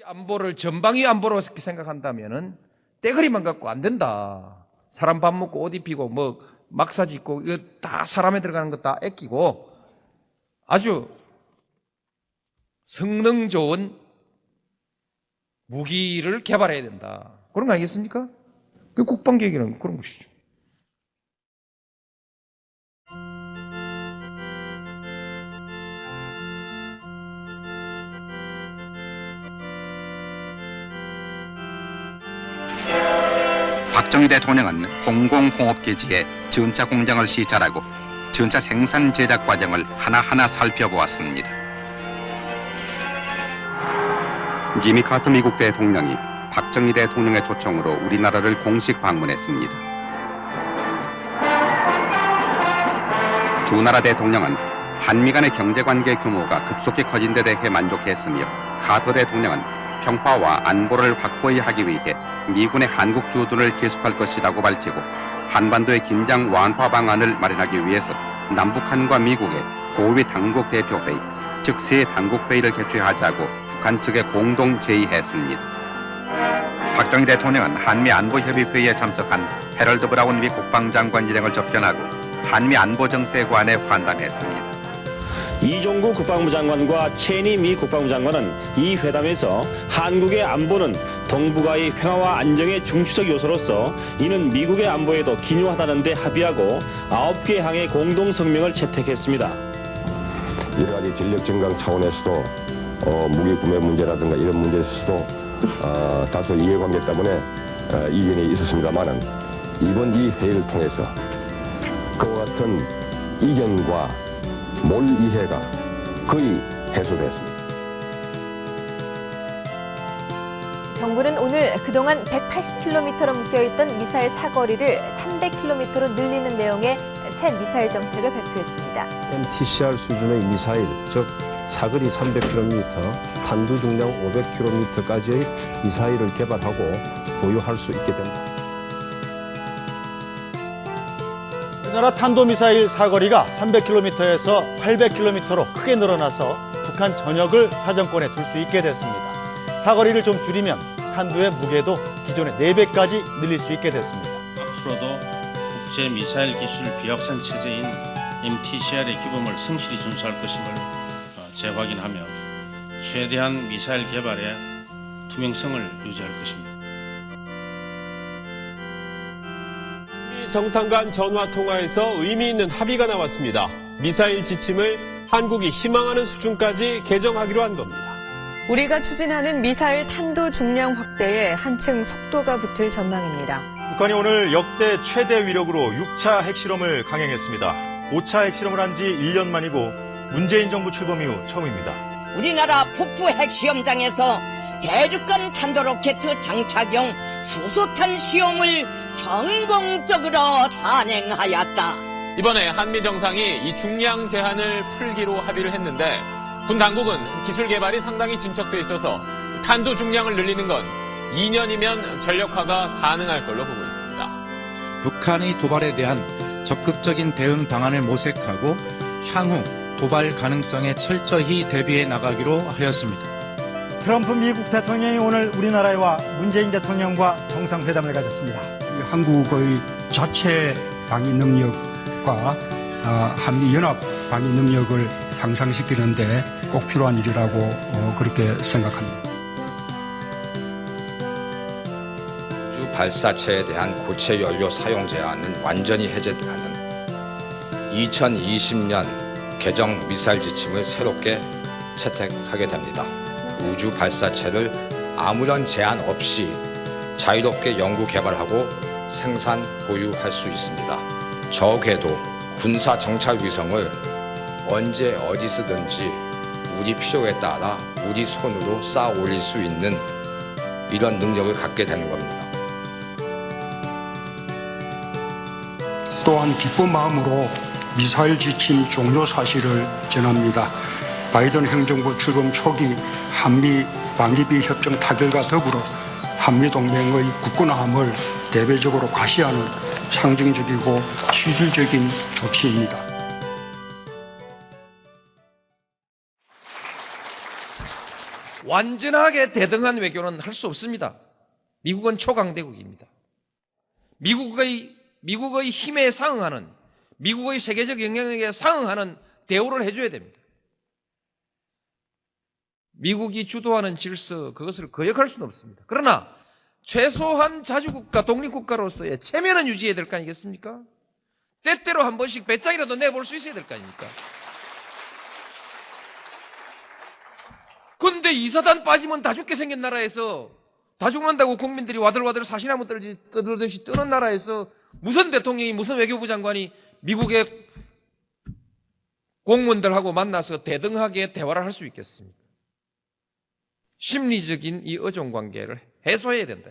이 안보를 전방위 안보로 생각한다면은 떼거리만 갖고 안 된다. 사람 밥 먹고 옷 입히고 뭐 막사 짓고 이거 다 사람에 들어가는 거다 아끼고 아주 성능 좋은 무기를 개발해야 된다. 그런 거 아니겠습니까? 그 국방 계획이라는 그런 것이죠. 박정희 대통령은 공공공업기지에 전차 공장을 시찰하고 전차 생산 제작 과정을 하나하나 살펴보았습니다. 지미 카터 미국 대통령이 박정희 대통령의 초청으로 우리나라를 공식 방문했습니다. 두 나라 대통령은 한미 간의 경제 관계 규모가 급속히 커진 데 대해 만족했으며 카터 대통령은 평화와 안보를 확고히 하기 위해 미군의 한국 주둔을 계속할 것이라고 밝히고 한반도의 긴장 완화 방안을 마련하기 위해서 남북한과 미국의 고위 당국 대표회의, 즉새 당국 회의를 개최하자고 북한 측에 공동 제의했습니다. 박정희 대통령은 한미 안보 협의 회의에 참석한 헤럴드 브라운 미 국방장관 일행을 접견하고 한미 안보 정세관에 환담했습니다. 이종구 국방부 장관과 체니 미 국방부 장관은 이 회담에서 한국의 안보는 동북아의 평화와 안정의 중추적 요소로서 이는 미국의 안보에도 기묘하다는 데 합의하고 아홉 개 항의 공동 성명을 채택했습니다. 가지 전력 증강 차원에서도 어, 무기 구매 문제라든가 이런 문제에서도 어, 다소 이해관계 때문에 어, 이견이 있었습니다만은 이번 이 회의를 통해서 그와 같은 이견과 몰 이해가 거의 해소됐습니다. 정부는 오늘 그동안 180km로 묶여있던 미사일 사거리를 300km로 늘리는 내용의 새 미사일 정책을 발표했습니다. MTCR 수준의 미사일, 즉 사거리 300km, 탄두 중량 500km까지의 미사일을 개발하고 보유할 수 있게 된다. 우리나라 탄도미사일 사거리가 300km에서 800km로 크게 늘어나서 북한 전역을 사정권에 둘 수 있게 됐습니다. 사거리를 좀 줄이면 탄두의 무게도 기존의 4배까지 늘릴 수 있게 됐습니다. 앞으로도 국제 미사일 기술 비확산 체제인 MTCR의 규범을 성실히 준수할 것임을 어, 재확인하며 최대한 미사일 개발에 투명성을 유지할 것입니다. 정상 간 전화 통화에서 의미 있는 합의가 나왔습니다. 미사일 지침을 한국이 희망하는 수준까지 개정하기로 한 겁니다. 우리가 추진하는 미사일 탄도 중량 확대에 한층 속도가 붙을 전망입니다. 북한이 오늘 역대 최대 위력으로 6차 핵실험을 강행했습니다. 5차 핵실험을 한 지 1년 만이고 문재인 정부 출범 이후 처음입니다. 우리나라 폭포 핵시험장에서 대륙간 탄도로켓 장착용 수소탄 시험을 성공적으로 단행하였다. 이번에 한미 정상이 이 중량 제한을 풀기로 합의를 했는데 군 당국은 기술 개발이 상당히 진척돼 있어서 탄도 중량을 늘리는 건 2년이면 전력화가 가능할 걸로 보고 있습니다. 북한의 도발에 대한 적극적인 대응 방안을 모색하고 향후 도발 가능성에 철저히 대비해 나가기로 하였습니다. 트럼프 미국 대통령이 오늘 우리나라와 문재인 대통령과 정상회담을 가졌습니다. 한국의 자체 방위 능력과 어, 한미 연합 방위 능력을 향상시키는데 꼭 필요한 일이라고 어, 그렇게 생각합니다. 우주 발사체에 대한 고체 연료 사용 제한은 완전히 해제하는 2020년 개정 미사일 지침을 새롭게 채택하게 됩니다. 우주 발사체를 아무런 제한 없이 자유롭게 연구 개발하고 생산 보유할 수 있습니다. 저 궤도 군사 정찰 위성을 언제 어디서든지 우리 필요에 따라 우리 손으로 쌓아 올릴 수 있는 이런 능력을 갖게 되는 겁니다. 또한 기쁜 마음으로 미사일 지침 종료 사실을 전합니다. 바이든 행정부 출범 초기 한미 방위비 협정 타결과 더불어 한미 동맹의 굳건함을 대대적으로 과시하는 상징적이고 실질적인 조치입니다. 완전하게 대등한 외교는 할 수 없습니다. 미국은 초강대국입니다. 미국의, 미국의 힘에 상응하는, 미국의 세계적 영향력에 상응하는 대우를 해줘야 됩니다. 미국이 주도하는 질서, 그것을 거역할 수는 없습니다. 그러나, 최소한 자주국가, 독립국가로서의 체면은 유지해야 될 거 아니겠습니까? 때때로 한 번씩 배짱이라도 내볼 수 있어야 될 거 아닙니까? 근데 이사단 빠지면 다 죽게 생긴 나라에서 다 죽는다고 국민들이 와들와들 사시나무 떠들듯이 뜨는 나라에서 무슨 대통령이 무슨 외교부 장관이 미국의 공무원들하고 만나서 대등하게 대화를 할 수 있겠습니까? 심리적인 이 의존 관계를 해소해야 된다.